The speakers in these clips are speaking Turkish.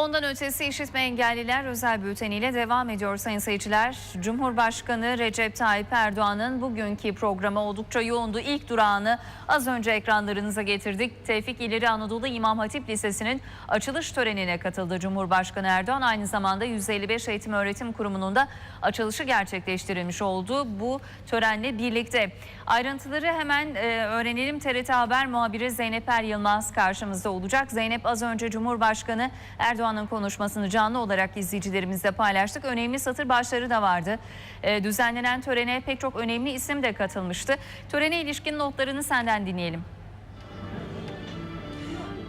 Ondan ötesi işitme engelliler özel bülteniyle devam ediyor sayın seyirciler. Cumhurbaşkanı Recep Tayyip Erdoğan'ın bugünkü programı oldukça yoğundu. İlk durağını az önce ekranlarınıza getirdik. Tevfik İleri Anadolu İmam Hatip Lisesi'nin açılış törenine katıldı Cumhurbaşkanı Erdoğan. Aynı zamanda 155 Eğitim Öğretim Kurumu'nun da açılışı gerçekleştirilmiş oldu. Bu törenle birlikte ayrıntıları hemen e, öğrenelim. TRT Haber muhabiri Zeynep Er Yılmaz karşımızda olacak. Zeynep az önce Cumhurbaşkanı Erdoğan'ın konuşmasını canlı olarak izleyicilerimizle paylaştık. Önemli satır başları da vardı. E, düzenlenen törene pek çok önemli isim de katılmıştı. Törene ilişkin notlarını senden dinleyelim.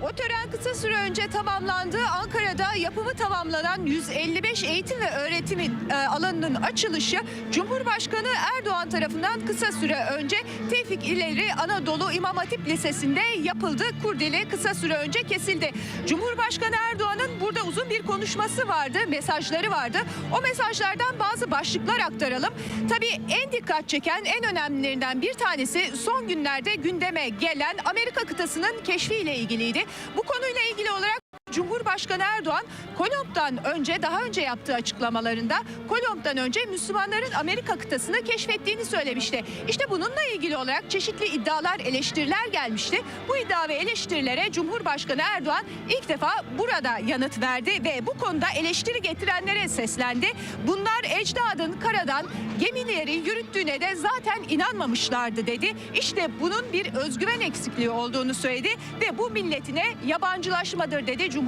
O tören kısa süre önce tamamlandı. Ankara'da yapımı tamamlanan 155 eğitim ve öğretimin e, alanının açılışı Cumhurbaşkanı Erdoğan tarafından kısa süre önce Tevfik İleri Anadolu İmam Hatip Lisesi'nde yapıldı. Kurdele kısa süre önce kesildi. Cumhurbaşkanı Erdoğan'ın burada uzun bir konuşması vardı, mesajları vardı. O mesajlardan bazı başlıklar aktaralım. Tabii en dikkat çeken en önemlilerinden bir tanesi son günlerde gündeme gelen Amerika kıtasının keşfiyle ilgiliydi. Bu konuyla ilgili olarak Cumhurbaşkanı Erdoğan Kolomb'dan önce daha önce yaptığı açıklamalarında Kolomb'dan önce Müslümanların Amerika kıtasını keşfettiğini söylemişti. İşte bununla ilgili olarak çeşitli iddialar, eleştiriler gelmişti. Bu iddia ve eleştirilere Cumhurbaşkanı Erdoğan ilk defa burada yanıt verdi ve bu konuda eleştiri getirenlere seslendi. Bunlar ecdadın karadan gemileri yürüttüğüne de zaten inanmamışlardı dedi. İşte bunun bir özgüven eksikliği olduğunu söyledi ve bu milletine yabancılaşmadır dedi Cumhurbaşkanı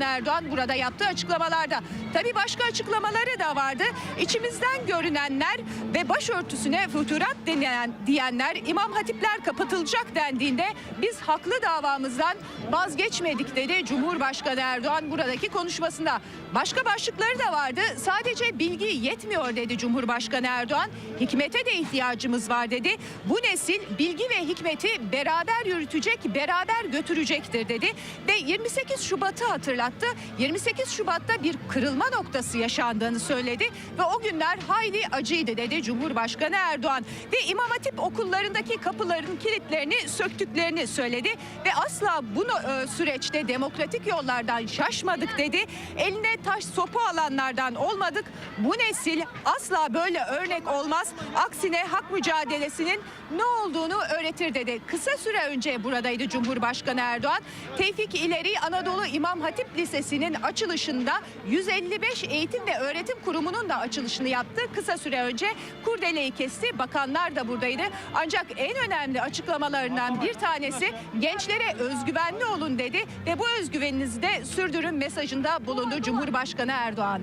Erdoğan burada yaptığı açıklamalarda. Tabii başka açıklamaları da vardı. İçimizden görünenler ve başörtüsüne füturat denen diyenler İmam Hatipler kapatılacak dendiğinde biz haklı davamızdan vazgeçmedik dedi Cumhurbaşkanı Erdoğan buradaki konuşmasında. Başka başlıkları da vardı. Sadece bilgi yetmiyor dedi Cumhurbaşkanı Erdoğan. Hikmete de ihtiyacımız var dedi. Bu nesil bilgi ve hikmeti beraber yürütecek, beraber götürecektir dedi. Ve 28 Şubat'ı hatırlattı. 28 Şubat'ta bir kırılma noktası yaşandığını söyledi. Ve o günler hayli acıydı dedi Cumhurbaşkanı Erdoğan. Ve İmam Hatip okullarındaki kapıların kilitlerini söktüklerini söyledi. Ve asla bu e, süreçte demokratik yollardan şaşmadık dedi. Eline taş sopu alanlardan olmadık. Bu nesil asla böyle örnek olmaz. Aksine hak mücadelesinin ne olduğunu öğretir dedi. Kısa süre önce buradaydı Cumhurbaşkanı Erdoğan. Tevfik İleri Anadolu İmam Hatip Lisesi'nin açılışında 155 Eğitim ve Öğretim Kurumu'nun da açılışını yaptı. Kısa süre önce kurdeleyi kesti. Bakanlar da buradaydı. Ancak en önemli açıklamalarından bir tanesi gençlere özgüvenli olun dedi ve bu özgüveninizi de sürdürün mesajında bulundu Cumhurbaşkanı Erdoğan.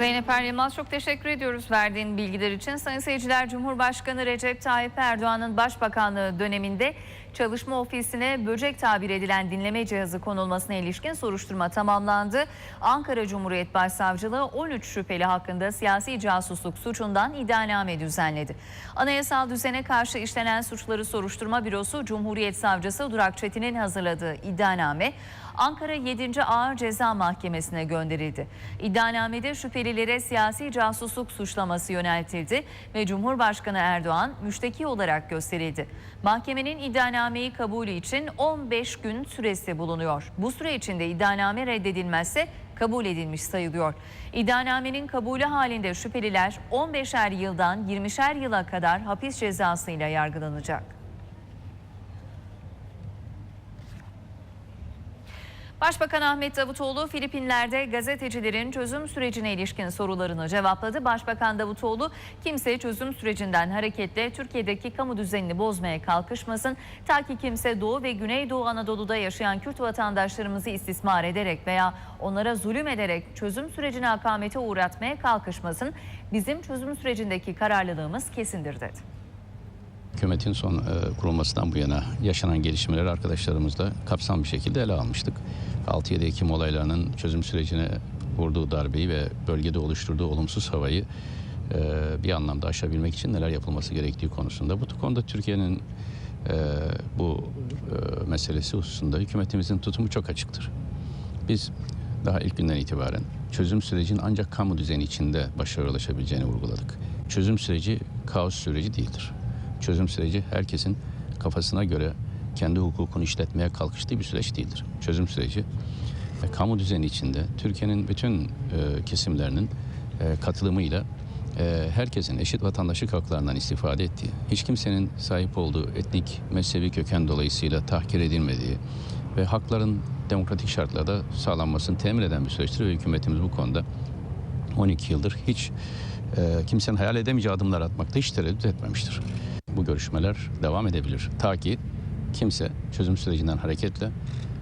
Zeynep Er Yılmaz çok teşekkür ediyoruz verdiğin bilgiler için. Sayın seyirciler Cumhurbaşkanı Recep Tayyip Erdoğan'ın başbakanlığı döneminde çalışma ofisine böcek tabir edilen dinleme cihazı konulmasına ilişkin soruşturma tamamlandı. Ankara Cumhuriyet Başsavcılığı 13 şüpheli hakkında siyasi casusluk suçundan iddianame düzenledi. Anayasal düzene karşı işlenen suçları soruşturma bürosu Cumhuriyet Savcısı Durak Çetin'in hazırladığı iddianame Ankara 7. Ağır Ceza Mahkemesi'ne gönderildi. İddianamede şüphelilere siyasi casusluk suçlaması yöneltildi ve Cumhurbaşkanı Erdoğan müşteki olarak gösterildi. Mahkemenin iddianameyi kabulü için 15 gün süresi bulunuyor. Bu süre içinde iddianame reddedilmezse kabul edilmiş sayılıyor. İddianamenin kabulü halinde şüpheliler 15'er yıldan 20'şer yıla kadar hapis cezasıyla yargılanacak. Başbakan Ahmet Davutoğlu Filipinler'de gazetecilerin çözüm sürecine ilişkin sorularını cevapladı. Başbakan Davutoğlu kimse çözüm sürecinden hareketle Türkiye'deki kamu düzenini bozmaya kalkışmasın. Ta ki kimse Doğu ve Güneydoğu Anadolu'da yaşayan Kürt vatandaşlarımızı istismar ederek veya onlara zulüm ederek çözüm sürecini akamete uğratmaya kalkışmasın. Bizim çözüm sürecindeki kararlılığımız kesindir dedi. Hükümetin son e, kurulmasından bu yana yaşanan gelişmeleri arkadaşlarımızla kapsam bir şekilde ele almıştık. 6-7 Ekim olaylarının çözüm sürecine vurduğu darbeyi ve bölgede oluşturduğu olumsuz havayı e, bir anlamda aşabilmek için neler yapılması gerektiği konusunda. Bu konuda Türkiye'nin e, bu e, meselesi hususunda hükümetimizin tutumu çok açıktır. Biz daha ilk günden itibaren çözüm sürecinin ancak kamu düzeni içinde başarıya ulaşabileceğini vurguladık. Çözüm süreci kaos süreci değildir. Çözüm süreci herkesin kafasına göre kendi hukukunu işletmeye kalkıştığı bir süreç değildir. Çözüm süreci e, kamu düzeni içinde Türkiye'nin bütün e, kesimlerinin e, katılımıyla e, herkesin eşit vatandaşlık haklarından istifade ettiği, hiç kimsenin sahip olduğu etnik, mezhebi köken dolayısıyla tahkir edilmediği ve hakların demokratik şartlarda sağlanmasını temin eden bir süreçtir ve hükümetimiz bu konuda 12 yıldır hiç e, kimsenin hayal edemeyeceği adımlar atmakta hiç tereddüt etmemiştir. Bu görüşmeler devam edebilir. Ta ki kimse çözüm sürecinden hareketle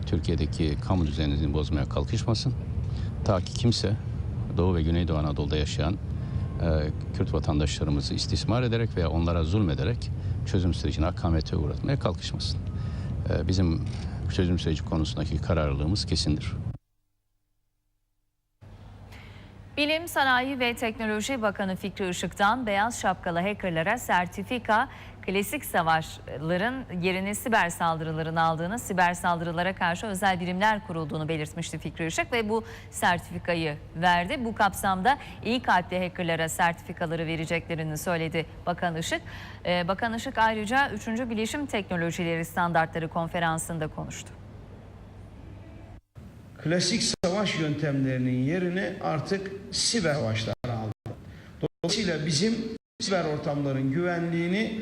Türkiye'deki kamu düzenini bozmaya kalkışmasın. Ta ki kimse Doğu ve Güneydoğu Anadolu'da yaşayan e, Kürt vatandaşlarımızı istismar ederek veya onlara zulmederek çözüm sürecini akamete uğratmaya kalkışmasın. E, bizim çözüm süreci konusundaki kararlılığımız kesindir. Bilim, Sanayi ve Teknoloji Bakanı Fikri Işık'tan beyaz şapkalı hackerlara sertifika, klasik savaşların yerini siber saldırıların aldığını, siber saldırılara karşı özel birimler kurulduğunu belirtmişti Fikri Işık ve bu sertifikayı verdi. Bu kapsamda iyi kalpli hackerlara sertifikaları vereceklerini söyledi Bakan Işık. Ee, Bakan Işık ayrıca 3. Bilişim Teknolojileri Standartları Konferansı'nda konuştu. klasik savaş yöntemlerinin yerini artık siber savaşlar aldı. Dolayısıyla bizim siber ortamların güvenliğini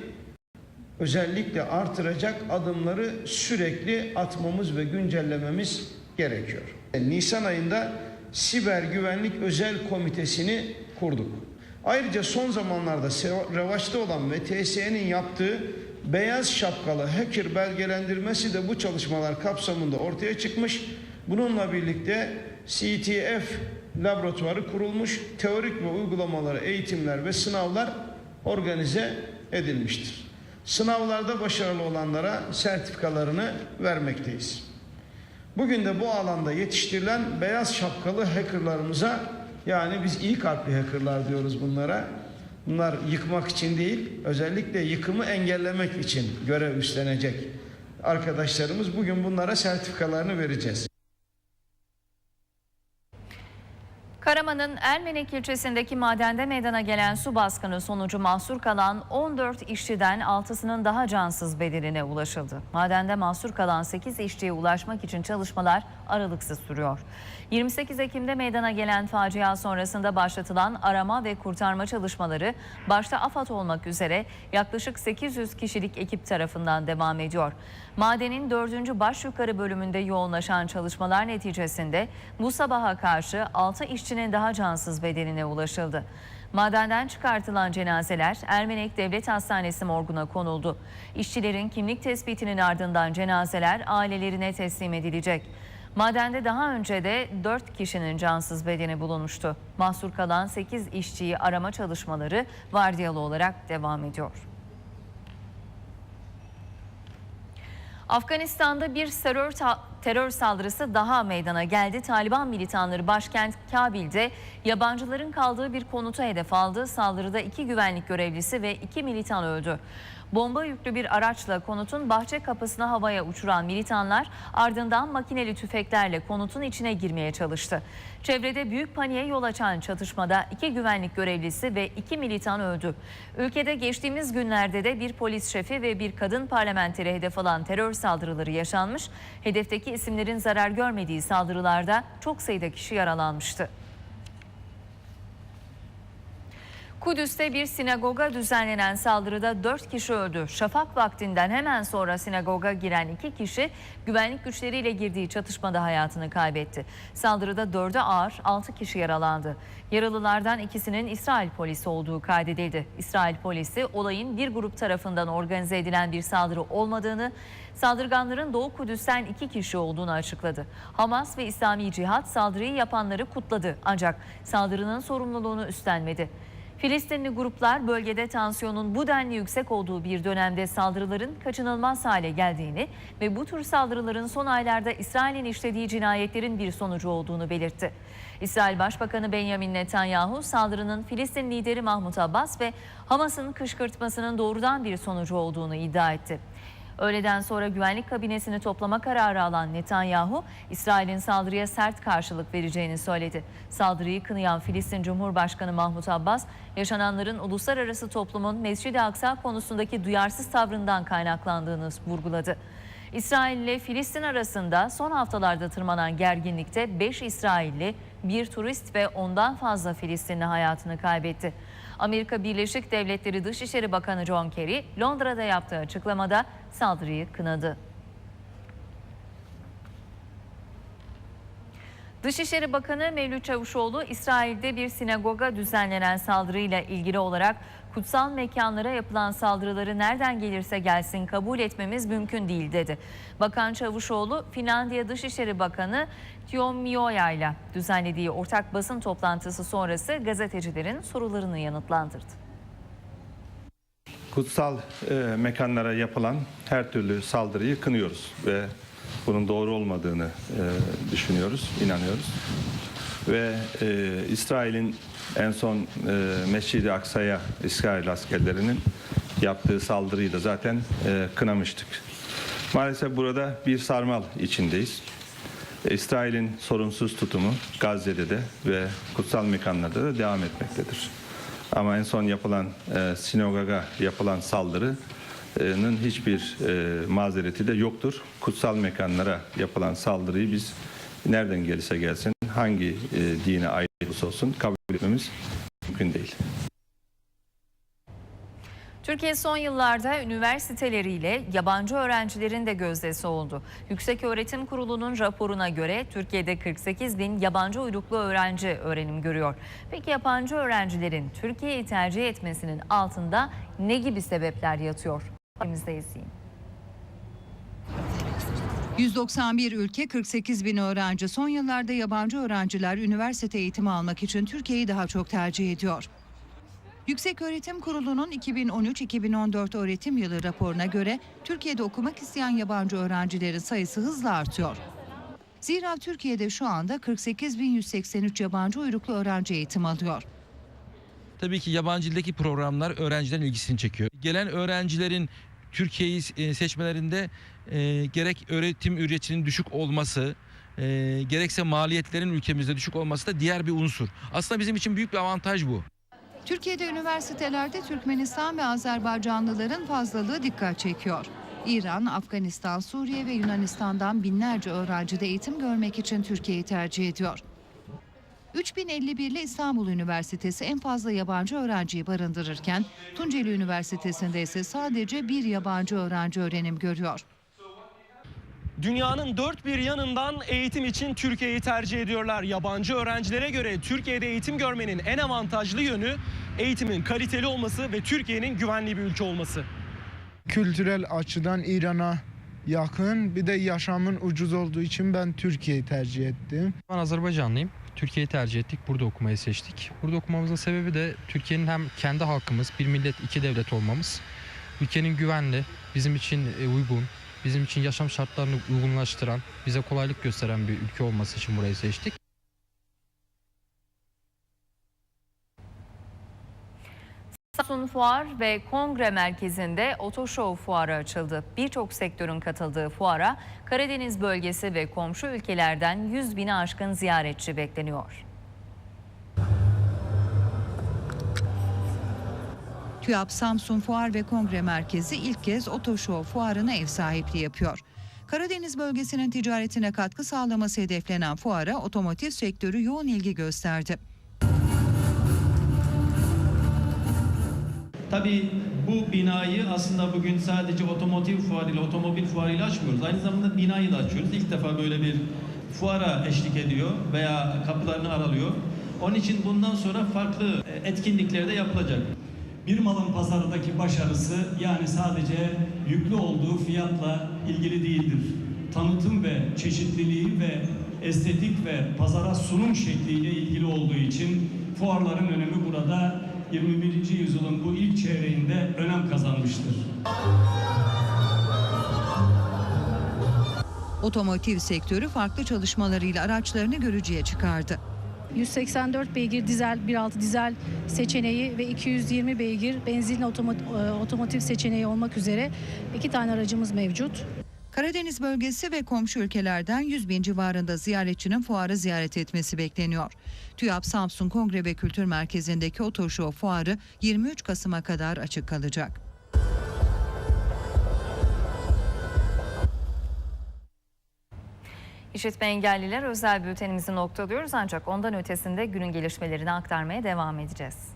özellikle artıracak adımları sürekli atmamız ve güncellememiz gerekiyor. Nisan ayında Siber Güvenlik Özel Komitesini kurduk. Ayrıca son zamanlarda revaçta olan ve TSE'nin yaptığı beyaz şapkalı hacker belgelendirmesi de bu çalışmalar kapsamında ortaya çıkmış. Bununla birlikte CTF laboratuvarı kurulmuş, teorik ve uygulamaları, eğitimler ve sınavlar organize edilmiştir. Sınavlarda başarılı olanlara sertifikalarını vermekteyiz. Bugün de bu alanda yetiştirilen beyaz şapkalı hackerlarımıza yani biz iyi kalpli hackerlar diyoruz bunlara. Bunlar yıkmak için değil, özellikle yıkımı engellemek için görev üstlenecek arkadaşlarımız bugün bunlara sertifikalarını vereceğiz. Karaman'ın Ermenek ilçesindeki madende meydana gelen su baskını sonucu mahsur kalan 14 işçiden 6'sının daha cansız bedenine ulaşıldı. Madende mahsur kalan 8 işçiye ulaşmak için çalışmalar aralıksız sürüyor. 28 Ekim'de meydana gelen facia sonrasında başlatılan arama ve kurtarma çalışmaları başta AFAD olmak üzere yaklaşık 800 kişilik ekip tarafından devam ediyor. Madenin 4. baş yukarı bölümünde yoğunlaşan çalışmalar neticesinde bu sabaha karşı 6 işçinin daha cansız bedenine ulaşıldı. Madenden çıkartılan cenazeler Ermenek Devlet Hastanesi morguna konuldu. İşçilerin kimlik tespitinin ardından cenazeler ailelerine teslim edilecek. Madende daha önce de 4 kişinin cansız bedeni bulunmuştu. Mahsur kalan 8 işçiyi arama çalışmaları vardiyalı olarak devam ediyor. Afganistan'da bir terör, terör saldırısı daha meydana geldi. Taliban militanları başkent Kabil'de yabancıların kaldığı bir konuta hedef aldı. Saldırıda iki güvenlik görevlisi ve iki militan öldü. Bomba yüklü bir araçla konutun bahçe kapısını havaya uçuran militanlar ardından makineli tüfeklerle konutun içine girmeye çalıştı. Çevrede büyük paniğe yol açan çatışmada iki güvenlik görevlisi ve iki militan öldü. Ülkede geçtiğimiz günlerde de bir polis şefi ve bir kadın parlamenteri hedef alan terör saldırıları yaşanmış. Hedefteki isimlerin zarar görmediği saldırılarda çok sayıda kişi yaralanmıştı. Kudüs'te bir sinagoga düzenlenen saldırıda 4 kişi öldü. Şafak vaktinden hemen sonra sinagoga giren 2 kişi güvenlik güçleriyle girdiği çatışmada hayatını kaybetti. Saldırıda 4'e ağır 6 kişi yaralandı. Yaralılardan ikisinin İsrail polisi olduğu kaydedildi. İsrail polisi olayın bir grup tarafından organize edilen bir saldırı olmadığını, saldırganların Doğu Kudüs'ten 2 kişi olduğunu açıkladı. Hamas ve İslami Cihat saldırıyı yapanları kutladı ancak saldırının sorumluluğunu üstlenmedi. Filistinli gruplar bölgede tansiyonun bu denli yüksek olduğu bir dönemde saldırıların kaçınılmaz hale geldiğini ve bu tür saldırıların son aylarda İsrail'in işlediği cinayetlerin bir sonucu olduğunu belirtti. İsrail Başbakanı Benjamin Netanyahu saldırının Filistin lideri Mahmut Abbas ve Hamas'ın kışkırtmasının doğrudan bir sonucu olduğunu iddia etti. Öğleden sonra güvenlik kabinesini toplama kararı alan Netanyahu, İsrail'in saldırıya sert karşılık vereceğini söyledi. Saldırıyı kınayan Filistin Cumhurbaşkanı Mahmut Abbas, yaşananların uluslararası toplumun Mescid-i Aksa konusundaki duyarsız tavrından kaynaklandığını vurguladı. İsrail ile Filistin arasında son haftalarda tırmanan gerginlikte 5 İsrailli, bir turist ve ondan fazla Filistinli hayatını kaybetti. Amerika Birleşik Devletleri Dışişleri Bakanı John Kerry, Londra'da yaptığı açıklamada saldırıyı kınadı. Dışişleri Bakanı Mevlüt Çavuşoğlu, İsrail'de bir sinagoga düzenlenen saldırıyla ilgili olarak kutsal mekanlara yapılan saldırıları nereden gelirse gelsin kabul etmemiz mümkün değil dedi. Bakan Çavuşoğlu, Finlandiya Dışişleri Bakanı Tuomioja ile düzenlediği ortak basın toplantısı sonrası gazetecilerin sorularını yanıtlandırdı. kutsal e, mekanlara yapılan her türlü saldırıyı kınıyoruz ve bunun doğru olmadığını e, düşünüyoruz, inanıyoruz. Ve e, İsrail'in en son e, Mescid-i Aksa'ya İsrail askerlerinin yaptığı saldırıyı da zaten e, kınamıştık. Maalesef burada bir sarmal içindeyiz. E, İsrail'in sorunsuz tutumu Gazze'de de ve kutsal mekanlarda da devam etmektedir. Ama en son yapılan e, sinagoga yapılan saldırının hiçbir e, mazereti de yoktur. Kutsal mekanlara yapılan saldırıyı biz nereden gelirse gelsin, hangi e, dine ait olursa olsun kabul etmemiz mümkün değil. Türkiye son yıllarda üniversiteleriyle yabancı öğrencilerin de gözdesi oldu. Yükseköğretim Kurulu'nun raporuna göre Türkiye'de 48 bin yabancı uyruklu öğrenci öğrenim görüyor. Peki yabancı öğrencilerin Türkiye'yi tercih etmesinin altında ne gibi sebepler yatıyor? Elimizde izleyin. 191 ülke 48 bin öğrenci. Son yıllarda yabancı öğrenciler üniversite eğitimi almak için Türkiye'yi daha çok tercih ediyor. Yükseköğretim Kurulu'nun 2013-2014 öğretim yılı raporuna göre Türkiye'de okumak isteyen yabancı öğrencilerin sayısı hızla artıyor. Zira Türkiye'de şu anda 48.183 yabancı uyruklu öğrenci eğitim alıyor. Tabii ki yabancı dildeki programlar öğrencilerin ilgisini çekiyor. Gelen öğrencilerin Türkiye'yi e, seçmelerinde e, gerek öğretim ücretinin düşük olması, e, gerekse maliyetlerin ülkemizde düşük olması da diğer bir unsur. Aslında bizim için büyük bir avantaj bu. Türkiye'de üniversitelerde Türkmenistan ve Azerbaycanlıların fazlalığı dikkat çekiyor. İran, Afganistan, Suriye ve Yunanistan'dan binlerce öğrenci de eğitim görmek için Türkiye'yi tercih ediyor. 3051'li İstanbul Üniversitesi en fazla yabancı öğrenciyi barındırırken Tunceli Üniversitesi'nde ise sadece bir yabancı öğrenci öğrenim görüyor. Dünyanın dört bir yanından eğitim için Türkiye'yi tercih ediyorlar. Yabancı öğrencilere göre Türkiye'de eğitim görmenin en avantajlı yönü eğitimin kaliteli olması ve Türkiye'nin güvenli bir ülke olması. kültürel açıdan İran'a yakın bir de yaşamın ucuz olduğu için ben Türkiye'yi tercih ettim. Ben Azerbaycanlıyım. Türkiye'yi tercih ettik. Burada okumayı seçtik. Burada okumamızın sebebi de Türkiye'nin hem kendi halkımız, bir millet, iki devlet olmamız. Ülkenin güvenli, bizim için e, uygun, bizim için yaşam şartlarını uygunlaştıran, bize kolaylık gösteren bir ülke olması için burayı seçtik. Samsun Fuar ve Kongre Merkezi'nde Otoşov Fuarı açıldı. Birçok sektörün katıldığı fuara Karadeniz bölgesi ve komşu ülkelerden 100 bini aşkın ziyaretçi bekleniyor. TÜYAP Samsun Fuar ve Kongre Merkezi ilk kez Otoshow Fuarı'na ev sahipliği yapıyor. Karadeniz bölgesinin ticaretine katkı sağlaması hedeflenen fuara otomotiv sektörü yoğun ilgi gösterdi. Tabii bu binayı aslında bugün sadece otomotiv fuarıyla, otomobil fuarıyla açmıyoruz. Aynı zamanda binayı da açıyoruz. İlk defa böyle bir fuara eşlik ediyor veya kapılarını aralıyor. Onun için bundan sonra farklı etkinlikler de yapılacak. Bir malın pazardaki başarısı yani sadece yüklü olduğu fiyatla ilgili değildir. Tanıtım ve çeşitliliği ve estetik ve pazara sunum şekliyle ilgili olduğu için fuarların önemi burada 21. yüzyılın bu ilk çeyreğinde önem kazanmıştır. Otomotiv sektörü farklı çalışmalarıyla araçlarını görücüye çıkardı. 184 beygir dizel 1.6 dizel seçeneği ve 220 beygir benzinli e, otomotiv seçeneği olmak üzere iki tane aracımız mevcut. Karadeniz bölgesi ve komşu ülkelerden 100 bin civarında ziyaretçinin fuarı ziyaret etmesi bekleniyor. TÜYAP Samsun Kongre ve Kültür Merkezi'ndeki Otoshow fuarı 23 Kasım'a kadar açık kalacak. İşitme engelliler özel bültenimizi noktalıyoruz ancak ondan ötesinde günün gelişmelerini aktarmaya devam edeceğiz.